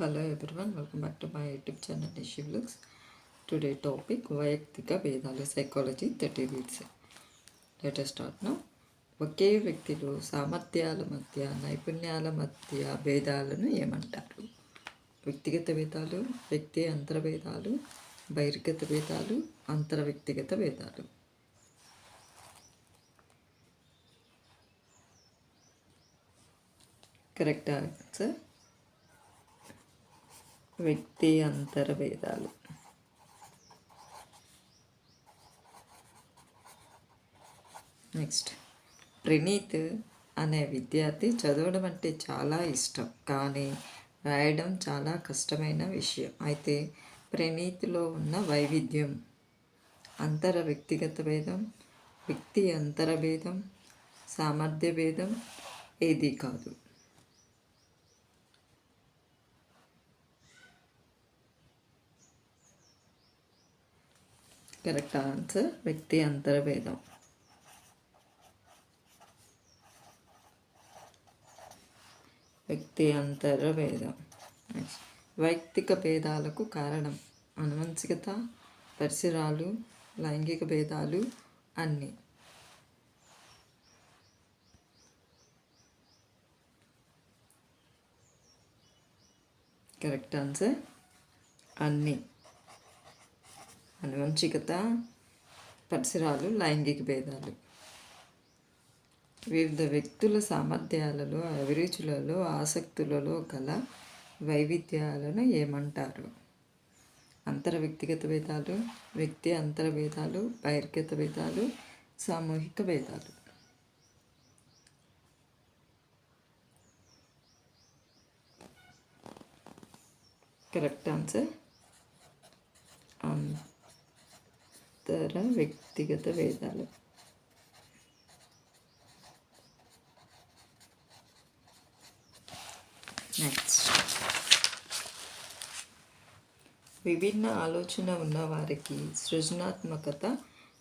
Hello everyone welcome back to my YouTube channel Nishi blogs today topic వైయక్తిక భేదాలు psychology thirty weeks letter start ఒకే వ్యక్తిలో సామర్థ్యాల మధ్య నైపుణ్యాల మధ్య భేదాలను ఏమంటారు? వ్యక్తిగత భేదాలు వ్యక్తి అంతర్భేదాలు బహిర్గత భేదాలు అంతర వ్యక్తిగత భేదాలు. కరెక్ట్ ఆన్సర్ వ్యక్తి అంతర భేదాలు నెక్స్ట్. ప్రణీత్ అనే విద్యార్థి చదవడం అంటే చాలా ఇష్టం కానీ రాయడం చాలా కష్టమైన విషయం. అయితే ప్రణీత్లో ఉన్న వైవిధ్యం అంతర వ్యక్తిగత భేదం వ్యక్తి అంతర భేదం సామర్థ్య భేదం ఏది కాదు. కరెక్ట్ ఆన్సర్ వ్యక్తి అంతర్భేదం వ్యక్తి అంతర్భేదం వైయక్తిక భేదాలకు కారణం. అనువంశికత పరిసరాలు లైంగిక భేదాలు అన్నీ. కరెక్ట్ ఆన్సర్ అన్నీ. అనువంశికత పరిసరాలు లైంగిక భేదాలు. వివిధ వ్యక్తుల సామర్థ్యాలలో అభిరుచులలో ఆసక్తులలో గల వైవిధ్యాలను ఏమంటారు? అంతర వ్యక్తిగత భేదాలు వ్యక్తి అంతర భేదాలు బహిర్గత భేదాలు సామూహిక భేదాలు. Correct answer? ఇతర వ్యక్తిగత భేదాలు నెక్స్ట్ విభిన్న ఆలోచన ఉన్న వారికి సృజనాత్మకత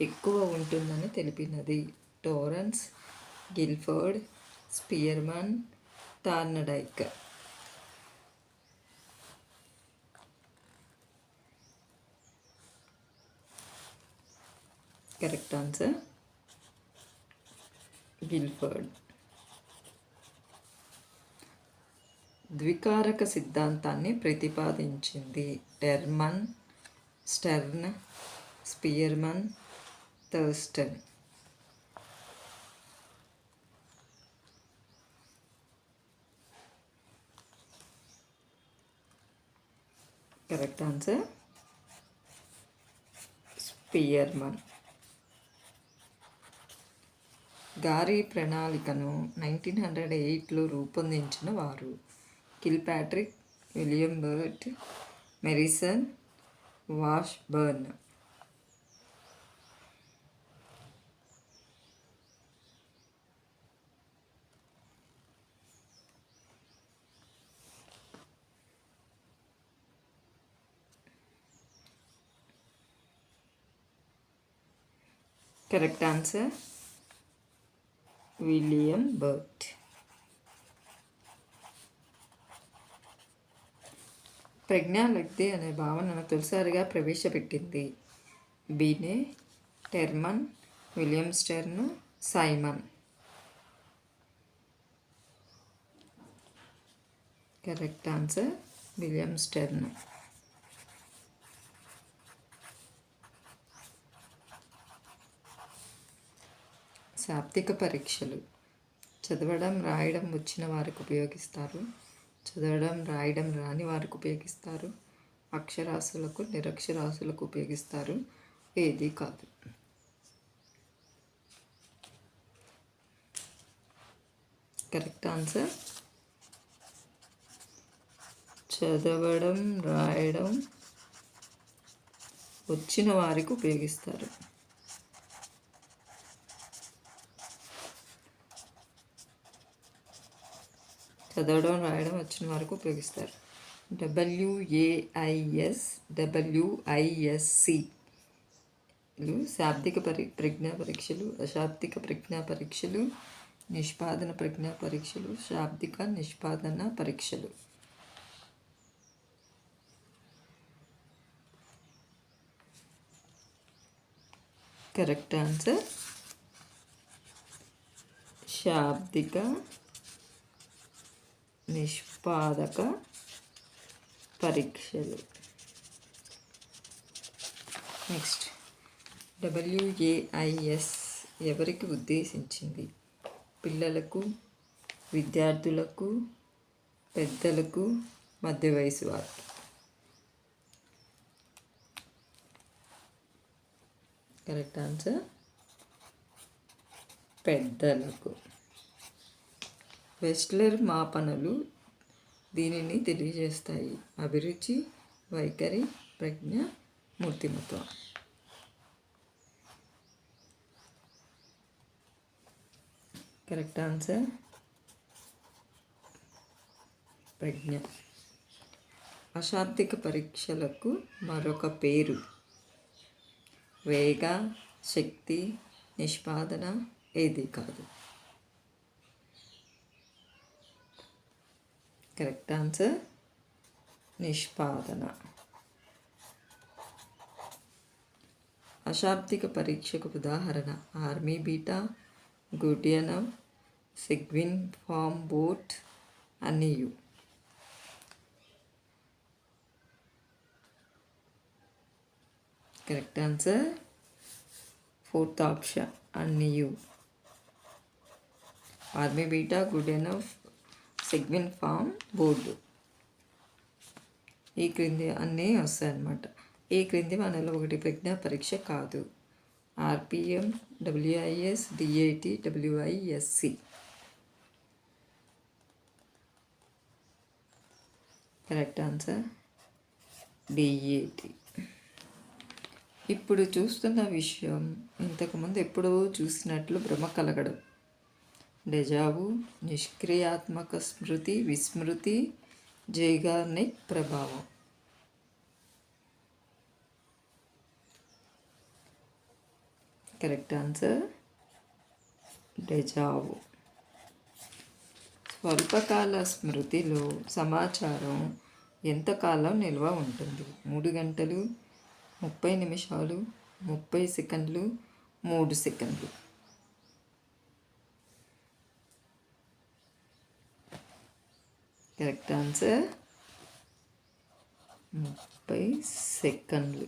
ఎక్కువ ఉంటుందని తెలిపినది. Torrance Guilford Spearman Thorndike correct answer Guilford ద్వికారక సిద్ధాంతాన్ని ప్రతిపాదించింది Terman Stern Spearman Thurstone. Correct answer Spearman గారి ప్రణాళికను నైన్టీన్ హండ్రెడ్ ఎయిట్లో రూపొందించిన వారు Kilpatrick William Burt Morrison Washburn correct answer? William Burt. ప్రజ్ఞాలబ్ధి అనే భావనను తొలిసారిగా ప్రవేశపెట్టింది. Binet Terman William Stern Simon. Correct answer William Stern. శాబ్దిక పరీక్షలు. చదవడం రాయడం వచ్చిన వారికి ఉపయోగిస్తారు. చదవడం రాయడం రాని వారికి ఉపయోగిస్తారు. అక్షరాస్యులకు నిరక్షరాస్యులకు ఉపయోగిస్తారు. ఏది కాదు. Correct answer? చదవడం రాయడం వచ్చిన వారికి ఉపయోగిస్తారు. చదవడం రాయడం వచ్చిన వరకు ఉపయోగిస్తారు. డబ్ల్యూఏఐఎస్ డబ్ల్యూఐఎస్సి శాబ్దిక పరి ప్రజ్ఞా పరీక్షలు అశాబ్దిక ప్రజ్ఞా పరీక్షలు నిష్పాదన ప్రజ్ఞా పరీక్షలు శాబ్దిక నిష్పాదన పరీక్షలు. Correct answer? శాబ్దిక నిష్పాదక పరీక్షలు. నెక్స్ట్. డబ్ల్యూఏఐఎస్ ఎవరికి ఉద్దేశించింది? పిల్లలకు విద్యార్థులకు పెద్దలకు మధ్య వయసు వారికి. Correct answer? పెద్దలకు. వెస్ట్లర్ మాపనలు దీనిని తెలియజేస్తాయి. అభిరుచి వైఖరి ప్రజ్ఞ మూర్తిమత్వం. Correct answer? ప్రజ్ఞ. అశాబ్దిక పరీక్షలకు మరొక పేరు. వేగ శక్తి నిష్పాదన ఏది కాదు. correct answer. නිෂ්පාදන අශාබ්දික පරීක්ෂක උදාහරණ army beta ගුඩියනම් Seguin form board අනියු correct answer. Fourth option unyu army beta good enough segment form board. ఈ క్రింది అన్నీ వస్తాయి అన్నమాట ఈ క్రింది మనలో ఒకటి ప్రజ్ఞా పరీక్ష కాదు. RPM WIS DIT WISC. Correct answer? DAT ఇప్పుడు చూస్తున్న విషయం ఇంతకుముందు ఎప్పుడో చూసినట్లు భ్రమ కలగడం. డెజావు నిష్క్రియాత్మక స్మృతి విస్మృతి జైగార్నిక్ ప్రభావం. Correct answer? Deja vu. స్వల్పకాల స్మృతిలో సమాచారం ఎంతకాలం నిల్వ ఉంటుంది? మూడు గంటలు ముప్పై నిమిషాలు ముప్పై సెకండ్లు మూడు సెకండ్లు. Correct answer. ముప్పై సెకండ్లు.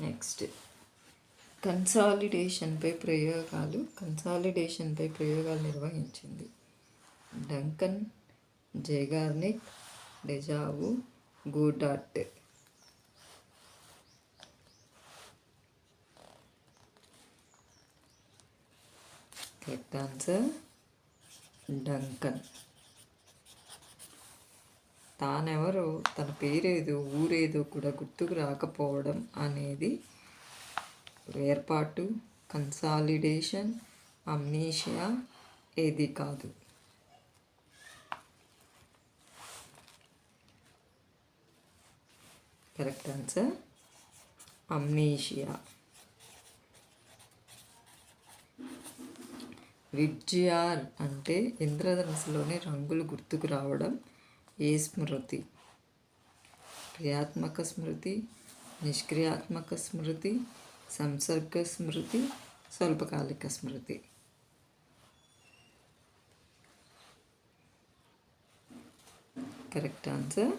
నెక్స్ట్. కన్సాలిడేషన్పై ప్రయోగాలు కన్సాలిడేషన్పై ప్రయోగాలు నిర్వహించింది. డంకన్ జేగార్నిక్ డెజావు గూడాట్ కరెక్ట్ ఆన్సర్ డంకన్ తానెవరో తన పేరేదో ఊరేదో కూడా గుర్తుకు రాకపోవడం అనేది ఏర్పాటు కన్సాలిడేషన్ అమ్నీషియా ఏది కాదు. కరెక్ట్ ఆన్సర్ అమ్నీషియా విబ్జిఆర్ అంటే ఇంద్రధనుసులోని రంగులు గుర్తుకు రావడం ఏ స్మృతి? క్రియాత్మక స్మృతి నిష్క్రియాత్మక స్మృతి సంసర్గ స్మృతి స్వల్పకాలిక స్మృతి. Correct answer?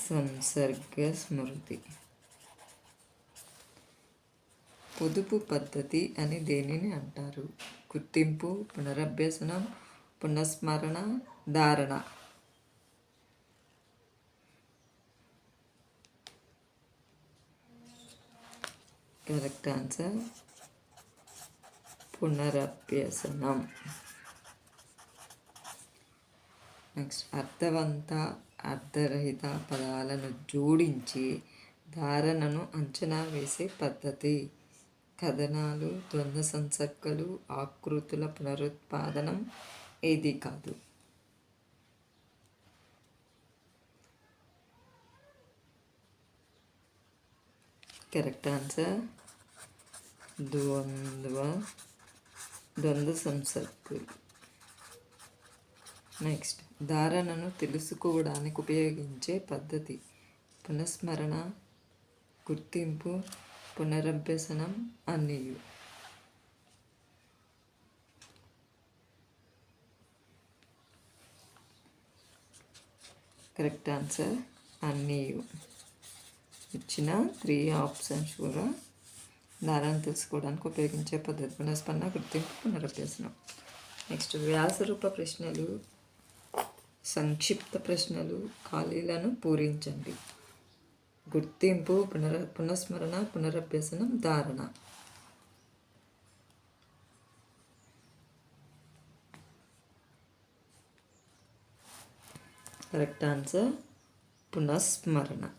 సంసర్గ స్మృతి. పొదుపు పద్ధతి అని దేనిని అంటారు? గుర్తింపు పునరభ్యసనం పునఃస్మరణ ధారణ. Correct answer? పునరభ్యసనం. నెక్స్ట్ అర్థవంత అర్థరహిత పదాలను జోడించి ధారణను అంచనా వేసే పద్ధతి. కథనాలు ద్వంద్వ సంసర్గలు ఆకృతుల పునరుత్పాదనం ఏది కాదు. Correct answer? ద్వంద్వ ద్వంద్వ సంసర్గులు. నెక్స్ట్ ధారణను తెలుసుకోవడానికి ఉపయోగించే పద్ధతి. పునఃస్మరణ గుర్తింపు పునరభ్యసనం అన్నీయు కరెక్ట్ ఆన్సర్ అన్నీయు ఇచ్చిన త్రీ ఆప్షన్స్ కూడా దారాన్ని తెలుసుకోవడానికి ఉపయోగించే పద్ధతి. పునఃస్పందన గుర్తింపు పునరభ్యసనం నెక్స్ట్ వ్యాసరూప ప్రశ్నలు సంక్షిప్త ప్రశ్నలు ఖాళీలను పూరించండి. గుర్తింపు పునర పునఃస్మరణ పునరభ్యసనం ధారణ. Correct answer పునఃస్మరణ.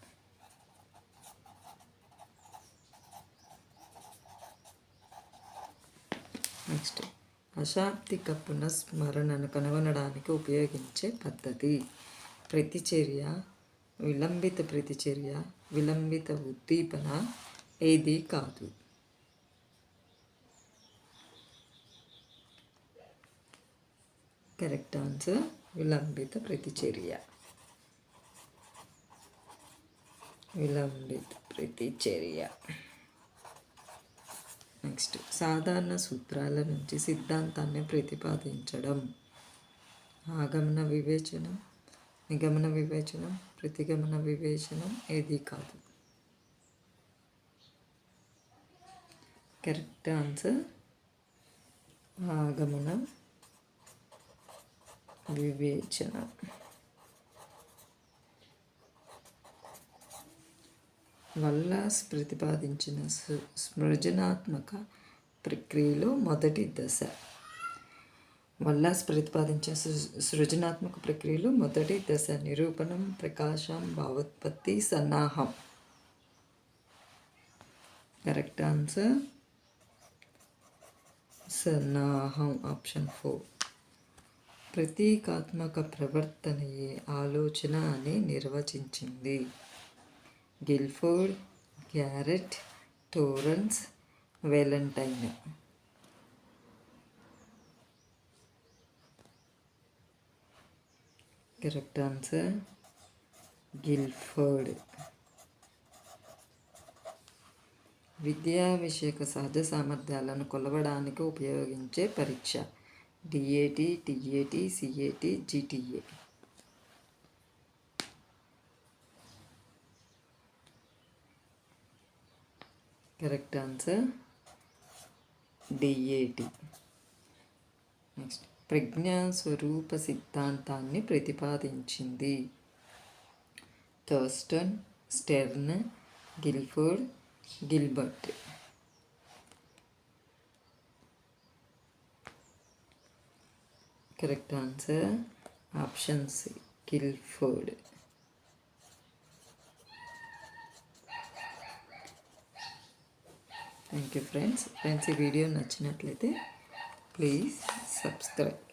నెక్స్ట్ అశాబ్దిక పునఃస్మరణను కనుగొనడానికి ఉపయోగించే పద్ధతి. ప్రతిచర్య విలంబిత ప్రతిచర్య విలంబిత ఉద్దీపన ఏది కాదు. కరెక్ట్ ఆన్సర్ విలంబిత ప్రతిచర్య. విలంబిత ప్రతిచర్య. నెక్స్ట్ సాధారణ సూత్రాల నుంచి సిద్ధాంతాన్ని ప్రతిపాదించడం. ఆగమన వివేచనం నిగమన వివేచనం ప్రతిగమన వివేచనం ఏది కాదు. కరెక్ట్ ఆన్సర్ ఆగమన వివేచన. వల్లాస్ ప్రతిపాదించిన సు- సృజనాత్మక ప్రక్రియలో మొదటి దశ. వల్లాస్ ప్రతిపాదించే సృ- సృజనాత్మక ప్రక్రియలో మొదటి దశ నిరూపణం ప్రకాశం భావోత్పత్తి సన్నాహం. Correct answer? సన్నాహం option four. ప్రతీకాత్మక ప్రవర్తనయే ఆలోచన అని నిర్వచించింది. Guilford Garrett Torrance Valentine. Correct answer Guilford. విద్యా విషయక సహజ సామర్థ్యాలను కొలవడానికి ఉపయోగించే పరీక్ష. DAT TAT CAT GTA. Correct answer DAT. Next. ప్రజ్ఞాస్వరూప సిద్ధాంతాన్ని ప్రతిపాదించింది. Thurstone Stern Guilford Gilbert. Correct answer option C Guilford. Thank you friends friends ఈ వీడియో నచ్చినట్లయితే Please subscribe.